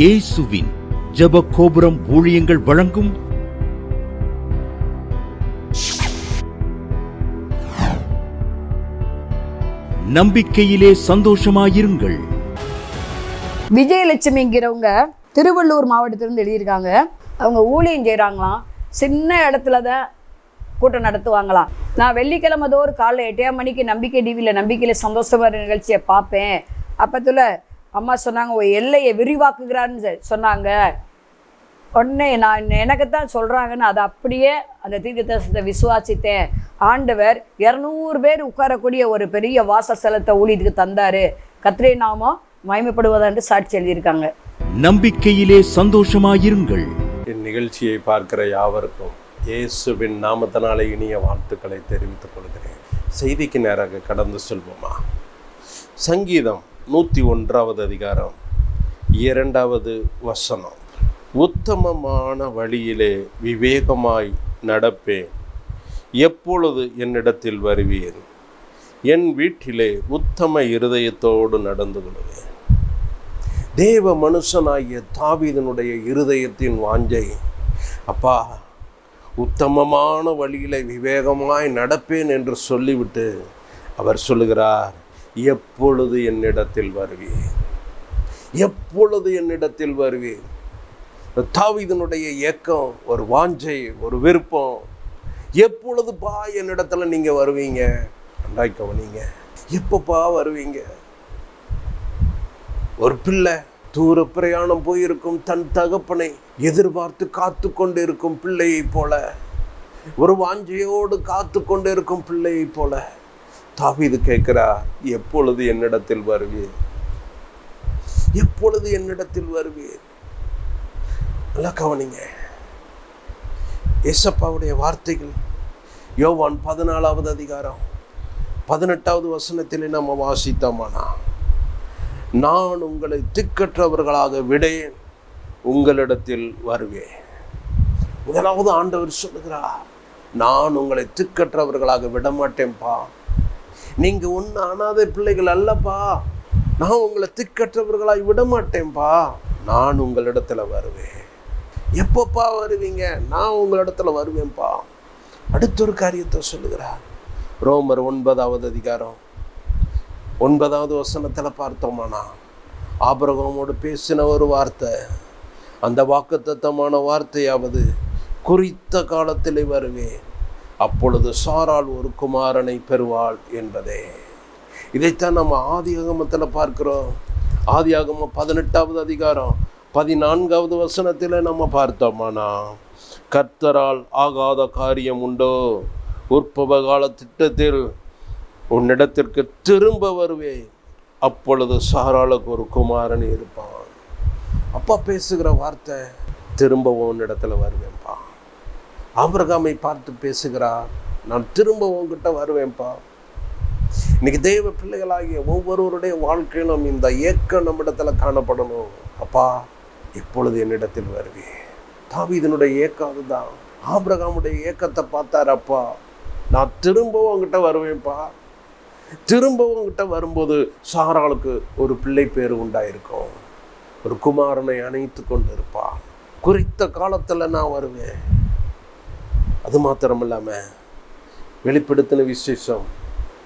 இயேசுவின் ஜெப கோபுரம் ஊழியங்கள் வழங்கும் நம்பிக்கையிலே சந்தோஷமாயிருங்கள். விஜயலட்சுமிங்கிறவங்க திருவள்ளூர் மாவட்டத்திலிருந்து எழுதியிருக்காங்க. அவங்க ஊழியம் செய்கிறாங்களாம் சின்ன இடத்துல தான் கூட்டம் நடத்துவாங்களாம். நான் வெள்ளிக்கிழமை தோறும் காலைல எட்டே மணிக்கு நம்பிக்கை டிவியில் நம்பிக்கையில் சந்தோஷமான நிகழ்ச்சியை பார்ப்பேன். அப்பத்துல அம்மா சொன்னாங்க ஒரு எல்லையை விரிவாக்குகிறான்னு சொன்னாங்க. உடனே நான் எனக்கு தான் சொல்கிறாங்கன்னு அதை அப்படியே அந்த தீர்க்கதரிசனத்தை விசுவாசித்தேன். ஆண்டவர் இரநூறு பேர் உட்காரக்கூடிய ஒரு பெரிய வாசஸ்தலத்தை ஊழியத்துக்கு தந்தார். கத்திரை நாமம் மகிமைப்படுவதென்று சாட்சி எழுதியிருக்காங்க. நம்பிக்கையிலே சந்தோஷமாயிருங்கள். இந்நிகழ்ச்சியை பார்க்கிற யாவருக்கும் இயேசுவின் நாமத்தினாலே இனிய வாழ்த்துக்களை தெரிவித்துக் கொள்கிறேன். செய்திக்கு நேராக கடந்து செல்வோமா? சங்கீதம் நூற்றி ஒன்றாவது அதிகாரம். இரண்டாவது வசனம். உத்தமமான வழியிலே விவேகமாய் நடப்பேன். எப்பொழுது என்னிடத்தில் வருவீர்? என் வீட்டிலே உத்தம இருதயத்தோடு நடந்து கொள்வேன். தேவ மனுஷனாகிய தாவீதனுடைய இருதயத்தின் வாஞ்சை. அப்பா உத்தமமான வழியில விவேகமாய் நடப்பேன் என்று சொல்லிவிட்டு அவர் சொல்லுகிறார் எப்பொழுது என்னிடத்தில் வருவீர்? எப்பொழுது என்னிடத்தில் வருவீர்? தாவிதனுடைய ஏக்கம் ஒரு வாஞ்சை ஒரு விருப்பம். எப்பொழுதுப்பா என்னிடத்துல நீங்க வருவீங்க? நன்றாய் கவனிங்க. எப்பப்பா வருவீங்க? ஒரு பிள்ளை தூர பிரயாணம் போயிருக்கும் தன் தகப்பனை எதிர்பார்த்து காத்து கொண்டு இருக்கும் பிள்ளையைப் போல ஒரு வாஞ்சையோடு காத்து கொண்டு இருக்கும் பிள்ளையை போல தாவிது கேட்கிறா எப்பொழுது என்னிடத்தில் வருவீர்? எப்பொழுது என்னிடத்தில் வருவீர்? நல்லா கவனிங்க. ஏசப்பாவுடைய வார்த்தைகள் யோவான் பதினாலாவது அதிகாரம் பதினெட்டாவது வசனத்தில் நம்ம வாசித்தோமானா நான் உங்களை திக்கற்றவர்களாக விடேன் உங்களிடத்தில் வருவேன். முதலாவது ஆண்டவர் சொல்லுகிறார் நான் உங்களை திக்கற்றவர்களாக விட நீங்கள் ஒன்று அனாதை பிள்ளைகள் அல்லப்பா. நான் உங்களை திக்கற்றவர்களாய் விட மாட்டேன்ப்பா நான் உங்களிடத்துல வருவேன். எப்பப்பா வருவீங்க? நான் உங்களிடத்துல வருவேன்ப்பா அடுத்த ஒரு காரியத்தை சொல்லுகிறார். ரோமர் ஒன்பதாவது அதிகாரம். ஒன்பதாவது வசனத்தில் பார்த்தோமானா ஆபரகமோடு பேசின ஒரு வார்த்தை. அந்த வாக்குத்தத்தமான வார்த்தையாவது குறித்த காலத்திலே வருவேன். அப்பொழுது சாரால் ஒரு குமாரனை பெறுவாள் என்பதே. இதைத்தான் நம்ம ஆதி ஆகமத்தில் பார்க்கிறோம். ஆதி ஆகமம் பதினெட்டாவது அதிகாரம் பதினான்காவது வசனத்தில் நம்ம பார்த்தோமானா? கர்த்தரால் ஆகாத காரியம் உண்டோ? உற்பவ கால திட்டத்தில் உன்னிடத்திற்கு திரும்ப வருவேன். அப்பொழுது சாராளுக்கு ஒரு குமாரன் இருப்பான். அப்பா பேசுகிற வார்த்தை திரும்ப உன்னிடத்துல வருவேன்ப்பா. ஆபிரகாமை பார்த்து பேசுகிறார் நான் திரும்ப உங்ககிட்ட வருவேன்ப்பா. இன்னைக்கு தெய்வ பிள்ளைகளாகிய ஒவ்வொருவருடைய வாழ்க்கையிலும் இந்த ஏக்கம் நம்மிடத்துல காணப்படணும். அப்பா எப்பொழுது என்னிடத்தில் வருவேன் தாவீதனுடைய ஏக்கம் அதுதான். ஆபிரகாமுடைய ஏக்கத்தை பார்த்தார் அப்பா நான் திரும்பவும் உங்ககிட்ட வருவேன்ப்பா. திரும்பவும் உங்ககிட்ட வரும்போது சாராளுக்கு ஒரு பிள்ளை பேர் உண்டாயிருக்கும். ஒரு குமாரனை அணைத்து கொண்டு இருப்பா குறித்த காலத்தில் நான் வருவேன். அது மாத்திரம் இல்லாமல் வெளிப்படுத்தின விசேஷம்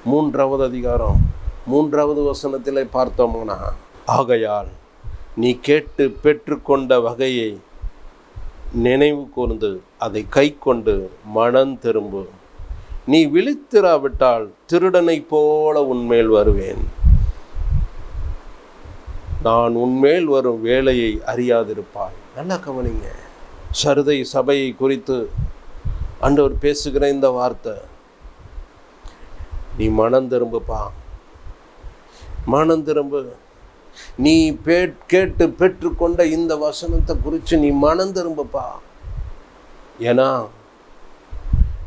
மூன்றாவது அதிகாரம் மூன்றாவது வசனத்தில் பார்த்தோம்னா ஆகையால் நீ கேட்டு பெற்றுக்கொண்ட வகையை நினைவு கூர்ந்து அதை கை கொண்டு மனம் திரும்பு. நீ விழித்திராவிட்டால் திருடனைப் போல உன்மேல் வருவேன். நான் உன்மேல் வரும் வேலையை அறியாதிருப்பாய். நல்லா கவனிங்க. சருதை சபையை குறித்து ஆண்டவர் பேசுகிற இந்த வார்த்தை நீ மனம் திரும்புப்பா. மனம் திரும்பு. நீ பே கேட்டு பெற்றுக்கொண்ட இந்த வசனத்தை குறித்து நீ மனம் திரும்புப்பா. ஏன்னா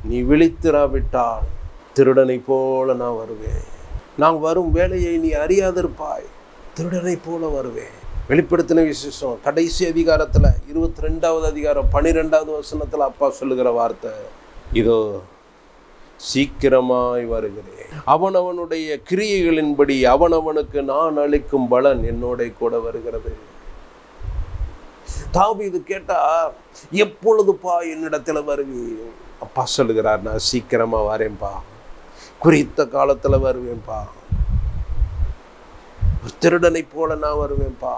நீ விழித்திராவிட்டால் திருடனை போல நான் வருவேன். நான் வரும் வேலையை நீ அறியாதிருப்பாய். திருடனை போல வருவேன். வெளிப்படுத்தின விசேஷம். கடைசி அதிகாரத்தில் இருபத்தி ரெண்டாவது அதிகாரம் பன்னிரெண்டாவது வசனத்தில் அப்பா சொல்லுகிற வார்த்தை இதோ சீக்கிரமாய் வருகிறேன். அவனவனுடைய கிரியைகளின்படி அவனவனுக்கு நான் அளிக்கும் பலன் என்னோட கூட வருகிறது. தாவீது கேட்டா எப்பொழுதுப்பா என்னிடத்துல வருவி அப்பா சொல்லுகிறார் நான் சீக்கிரமா வரேன்பா குறித்த காலத்துல வருவேன்பா திருடனை போல நான் வருவேன்பா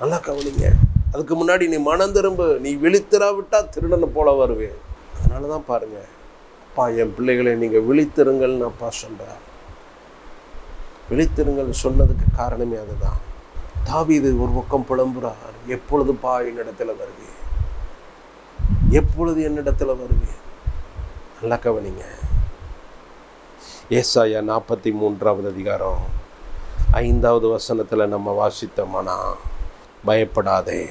நல்லா கவனிங்க. அதுக்கு முன்னாடி நீ மனம் திரும்பு. நீ விழித்திராவிட்டா திருடனை போல வருவேன். அதனால தான் பாருங்க. அப்பா என் பிள்ளைகளை விழித்திருங்கள் நான் அப்பா சொல்றார் விழித்திருங்கள் சொன்னதுக்கு காரணமே அதுதான். தாவீது ஒரு பக்கம் புலம்புறார். எப்பொழுது பா என்னிடத்துல வருவேன் எப்பொழுது என்னிடத்துல வருவேன் நல்லா கவனிங்க. ஏசாயா நாற்பத்தி மூன்றாவது அதிகாரம் ஐந்தாவது வசனத்தில் நம்ம வாசித்தோமானா? பயப்படாதே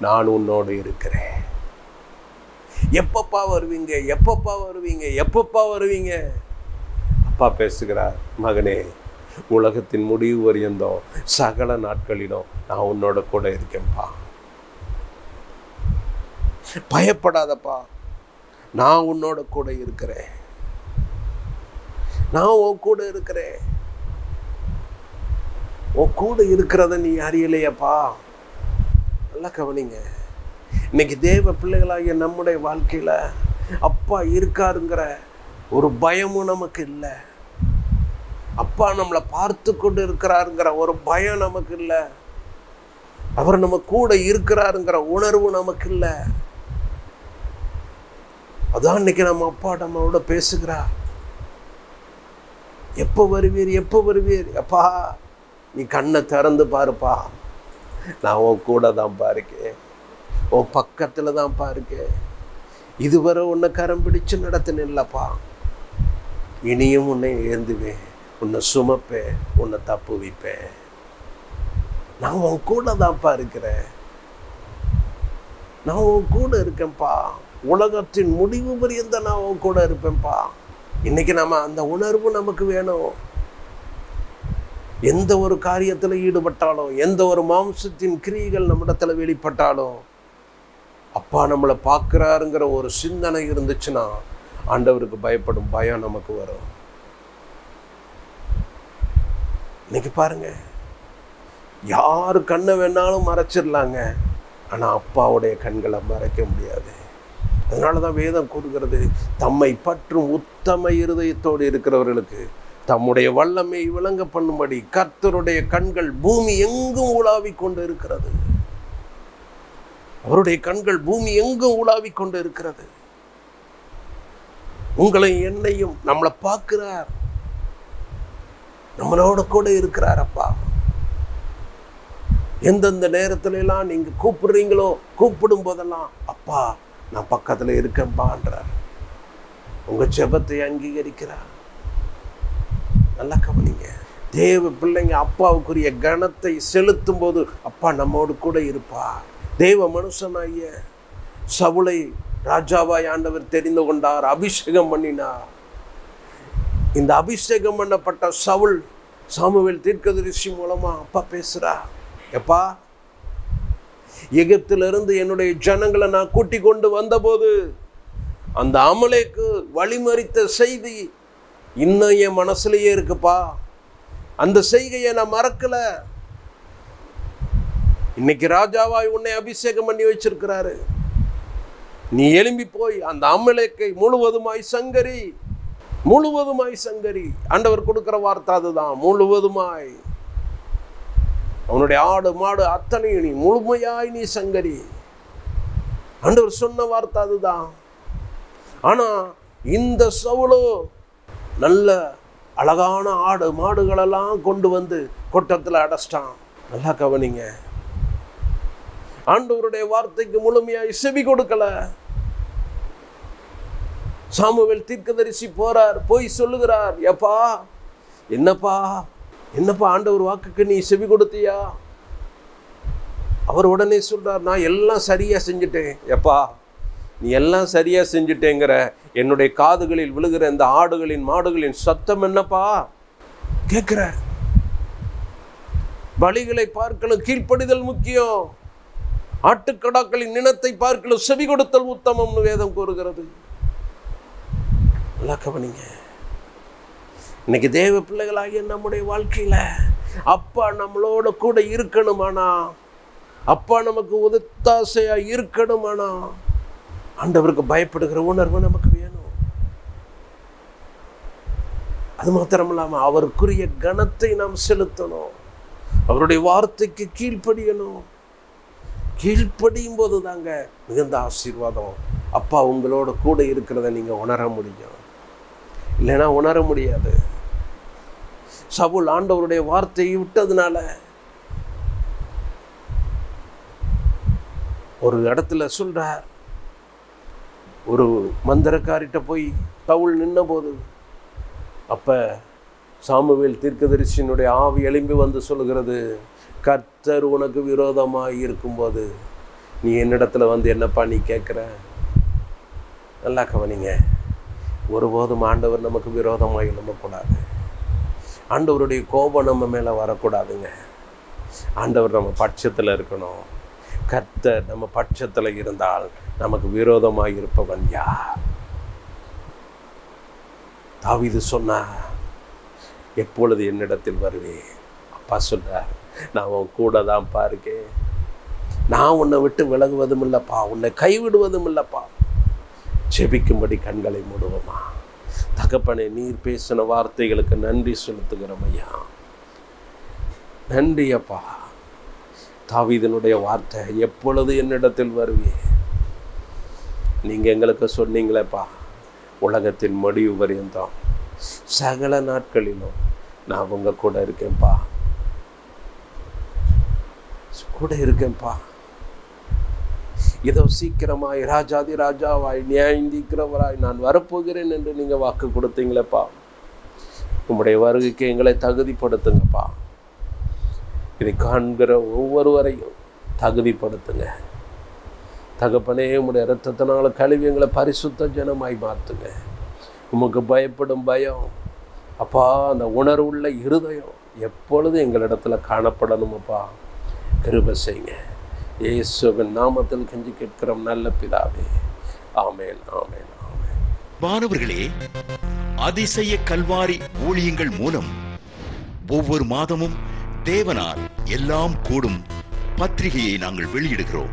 நான் உன்னோடு இருக்கிறேன். எப்பப்பா வருவீங்க? எப்பப்பா வருவீங்க? எப்பப்பா வருவீங்க? அப்பா பேசுகிறார் மகனே உலகத்தின் முடிவு வரையந்தோம். சகல நாட்களிலும் நான் உன்னோட கூட இருக்கேன்ப்பா. பயப்படாதப்பா. நான் உன்னோட கூட இருக்கிறேன். நான் உன் கூட இருக்கிறேன். உன் கூட இருக்கிறத நீ அறியலையப்பா. நல்லா கவனிங்க. இன்னைக்கு தேவ பிள்ளைகளாகிய நம்முடைய வாழ்க்கையில அப்பா இருக்காருங்கிற ஒரு பயமும் நமக்கு இல்லை. அப்பா நம்மளை பார்த்து கொண்டு இருக்கிறாருங்கிற ஒரு பயம் நமக்கு இல்லை. அவர் நம்ம கூட இருக்கிறாருங்கிற உணர்வு நமக்கு இல்லை. அதான் இன்னைக்கு நம்ம அப்பா நம்மளோட பேசுகிறார். எப்போ வருவீர் எப்போ வருவீர்? அப்பா நீ கண்ணை திறந்து பாருப்பா. நான் உன் கூட தான் பாருக்கேன் உன் பக்கத்தில் தான் பாருக்கேன் இதுவரை உன்னை கரம் பிடிச்சு நடத்தினில்லப்பா இனியும் உன்னை ஏந்துவேன். உன்னை சுமப்பேன். உன்னை தப்பு வைப்பேன். நான் உன் கூட தான்ப்பா இருக்கிறேன். நான் உன் கூட இருக்கேன்ப்பா. உலகத்தின் முடிவு பரியந்த நான் உன் கூட இருப்பேன்ப்பா. இன்னைக்கு நம்ம அந்த உணர்வு நமக்கு வேணும். எந்த ஒரு காரியத்தில் ஈடுபட்டாலும் எந்த ஒரு மாம்சத்தின் கிரியைகள் நம்மிடத்தில் வெளிப்பட்டாலும் அப்பா நம்மளை பார்க்குறாருங்கிற ஒரு சிந்தனை இருந்துச்சுன்னா ஆண்டவருக்கு பயப்படும் பயம் நமக்கு வரும். இன்னைக்கு பாருங்க யார் கண்ணை வேணாலும் மறைச்சிடலாங்க ஆனால் அப்பாவுடைய கண்களை மறைக்க முடியாது. அதனால தான் வேதம் கூறுகிறது தம்மை பற்றும் உத்தம இருதயத்தோடு இருக்கிறவர்களுக்கு தம்முடைய வல்லமை விளங்க பண்ணும்படி கர்த்தருடைய கண்கள் பூமி எங்கும் உலாவி கொண்டு இருக்கிறது அவருடைய கண்கள் பூமி எங்கும் உலாவி கொண்டு இருக்கிறது உங்களை என்னையும் நம்மளை பார்க்கிறார். நம்மளோட கூட இருக்கிறார் அப்பா. எந்தெந்த நேரத்துல எல்லாம் நீங்க கூப்பிடுறீங்களோ கூப்பிடும் போதெல்லாம் அப்பா நான் பக்கத்துல இருக்கேன்பான்றார் உங்க செபத்தை அங்கீகரிக்கிறார். நல்லா கவனிங்க. தேவ பிள்ளைங்க அப்பாவுக்குரிய கணத்தை செலுத்தும் போது அப்பா நம்மோடு கூட இருப்பா தேவ மனுஷனாகிய சவுளை ராஜாவாய் ஆண்டவர் தெரிந்து கொண்டார் அபிஷேகம் பண்ணினார். இந்த அபிஷேகம் பண்ணப்பட்ட சவுல் சாமுவேல் தீர்க்கதரிசி மூலமா அப்பா பேசுறா எப்பா எகிப்திலிருந்து என்னுடைய ஜனங்களை நான் கூட்டி கொண்டு வந்தபோது அந்த அமலேக்கு வழிமறித்த செய்தி இன்னும் என் மனசுலயே இருக்குப்பா. அந்த செய்கையை நான் மறக்கல. இன்னைக்கு ராஜாவாய் உன்னை அபிஷேகம் பண்ணி வச்சிருக்கிறாரு. நீ எலும்பி போய் அந்த அமலேக்கை முழுவதுமாய் சங்கரி முழுவதுமாய் சங்கரி. ஆண்டவர் கொடுக்கிற வார்த்தை அதுதான் முழுவதுமாய். அவனுடைய ஆடு மாடு அத்தனையும் நீ முழுமையாய் நீ சங்கரி. ஆண்டவர் சொன்ன வார்த்தை அதுதான். ஆனா இந்த சவுளோ நல்ல அழகான ஆடு மாடுகளெல்லாம் கொண்டு வந்து கொட்டத்தில் அடைச்சிட்டான். நல்லா கவனிங்க. ஆண்டவருடைய வார்த்தைக்கு முழுமையாக செவி கொடுக்கல. சாமுவேல் தீர்க்கதரிசி போறார் போய் சொல்லுகிறார் எப்பா என்னப்பா என்னப்பா ஆண்டவர் வாக்குக்கு நீ செவி கொடுத்தியா? அவர் உடனே சொல்றார் நான் எல்லாம் சரியா செஞ்சுட்டேன் எப்பா நீ எல்லாம் சரியாக செஞ்சுட்டேங்கிற. என்னுடைய காதுகளில் விழுகிற இந்த ஆடுகளின் மாடுகளின் சத்தம் என்னப்பா? கேட்குற பலிகளை பார்க்கணும் கீழ்ப்படிதல் முக்கியம். ஆட்டுக்கடாக்களின் நினத்தை பார்க்கணும் செவி கொடுத்தல் உத்தமம்னு வேதம் கூறுகிறது. நல்லா கவனிங்க. இன்னைக்கு தேவ பிள்ளைகளாகிய நம்முடைய வாழ்க்கையில் அப்பா நம்மளோட கூட இருக்கணுமானா? அப்பா நமக்கு உதத்தாசையாக இருக்கணுமானா? ஆண்டவருக்கு பயப்படுகிற உணர்வு நமக்கு வேணும். அது மாத்திரம் இல்லாமல் அவருக்குரிய கணத்தை நாம் செலுத்தணும். அவருடைய வார்த்தைக்கு கீழ்ப்படியணும். கீழ்ப்படியும் போது தாங்க மிகுந்த ஆசீர்வாதம். அப்பா உங்களோட கூட இருக்கிறத நீங்க உணர முடியும். இல்லைன்னா உணர முடியாது. சவுல் ஆண்டவருடைய வார்த்தையை விட்டதுனால ஒரு இடத்துல சொல்றார் ஒரு மந்திரக்காரிட்ட போய் தவுள் நின்ன போது அப்ப சாமுவேல் தீர்க்கதரிசியினுடைய ஆவி எலும்பி வந்து சொல்லுகிறது கர்த்தர் உனக்கு விரோதமாக இருக்கும்போது நீ என்னிடத்துல வந்து என்னப்பா நீ கேட்குற நல்லா கவனிங்க. ஒருபோதும் ஆண்டவர் நமக்கு விரோதமாக எழும்பக்கூடாது. ஆண்டவருடைய கோபம் நம்ம மேலே வரக்கூடாதுங்க. ஆண்டவர் நம்ம பட்சத்தில் இருக்கணும். கர்த்தர் நம்ம பட்சத்தில் இருந்தால் நமக்கு விரோதமாக இருப்பவன் யார்? தாவிது சொன்னா எப்பொழுது என்னிடத்தில் வருவேன்? அப்பா சொல்றார் நான் உன் கூட தான் பாருக்கேன் நான் உன்னை விட்டு விலகுவதும் இல்லைப்பா. உன்னை கைவிடுவதும் இல்லைப்பா. ஜெபிக்கும்படி கண்களை மூடுவோமா? தகப்பனே நீர் பேசின வார்த்தைகளுக்கு நன்றி செலுத்துகிறோம் ஐயா. நன்றி அப்பா. வார்த்தை எப்பொழுது என்னிடத்தில் வருவேன்? நீங்கள் எங்களுக்கு சொன்னீங்களேப்பா. உலகத்தின் முடிவு பரியந்தம். சகல நாட்களிலும் நான் உங்க கூட இருக்கேன்ப்பா. கூட இருக்கேன்ப்பா. இதோ சீக்கிரமாய் ராஜாதி ராஜாவாய் நியாயந்திக்கிறவராய் நான் வரப்போகிறேன் என்று நீங்கள் வாக்கு கொடுத்தீங்களேப்பா. உங்களுடைய வருகைக்கு எங்களை தகுதிப்படுத்துங்கப்பா. இதை காண்கிற ஒவ்வொருவரையும் தகுதிப்படுத்துங்க. தகப்பனே உங்களுடைய ரத்தத்தினால் கழுவி எங்களை பரிசுத்த ஜனமாய் மாற்றுங்க உமக்கு பயப்படும் பயம். அப்பா அந்த உணர்வுள்ள இருதயம் எப்பொழுதும் எங்களிடத்துல காணப்படணுமப்பா? கிருப செய்யுங்க. இயேசுவின் நாமத்தில் கெஞ்சி கேட்கிறோம் நல்ல பிதாவே. ஆமேன் ஆமேன் ஆமேன். மாணவர்களே அதிசய கல்வாரி ஊழியங்கள் மூலம் ஒவ்வொரு மாதமும் தேவனால் எல்லாம் கூடும் பத்திரிகையை நாங்கள் வெளியிடுகிறோம்.